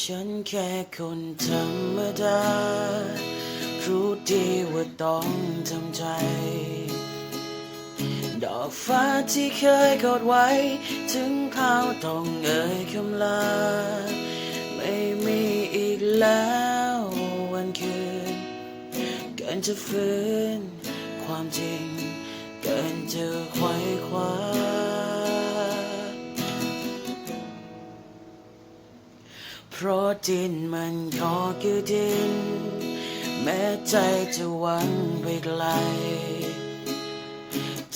ฉันแค่คนธรรมดา รู้ดีว่าต้องทำใจ ดอกฟ้าที่เคยกอดไว้ ถึงคราวต้องเอ่ยคำลา ไม่มีอีกแล้ววันคืน เกินจะฟื้นความจริง เกินจะไขว้ เพราะดินมันขอคือดิน แม้ใจจะหวังไปไกล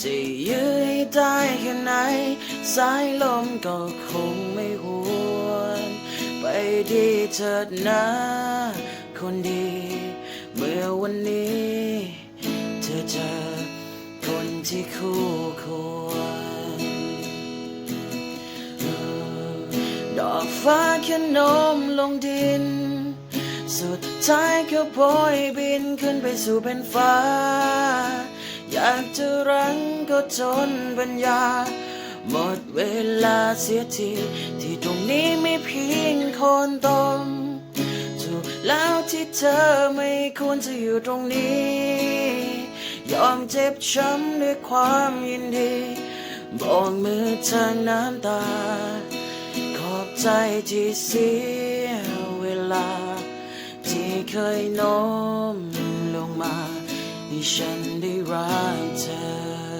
จะยื้อให้ได้แค่ไหน สายลมก็คงไม่หวนไปดีเถิดนะ คนดี เมื่อวันนี้ เธอเจอคนที่คู่ควร อกฟ้าแค่โน้มลงดิน สุดท้ายก็โบยบินขึ้นไปสู่เป็นฟ้า อยากจะรั้งก็จนปัญญา หมดเวลาเสียทีที่ตรงนี้ไม่เพียงคนตรงถูกแล้วที่เธอไม่ควรจะอยู่ตรงนี้ ยอมเจ็บช้ำด้วยความยินดีบอกมือทางน้ำตา ใจที่เสียเวลา ที่เคยโน้มลงมาให้ฉันได้รักเธอ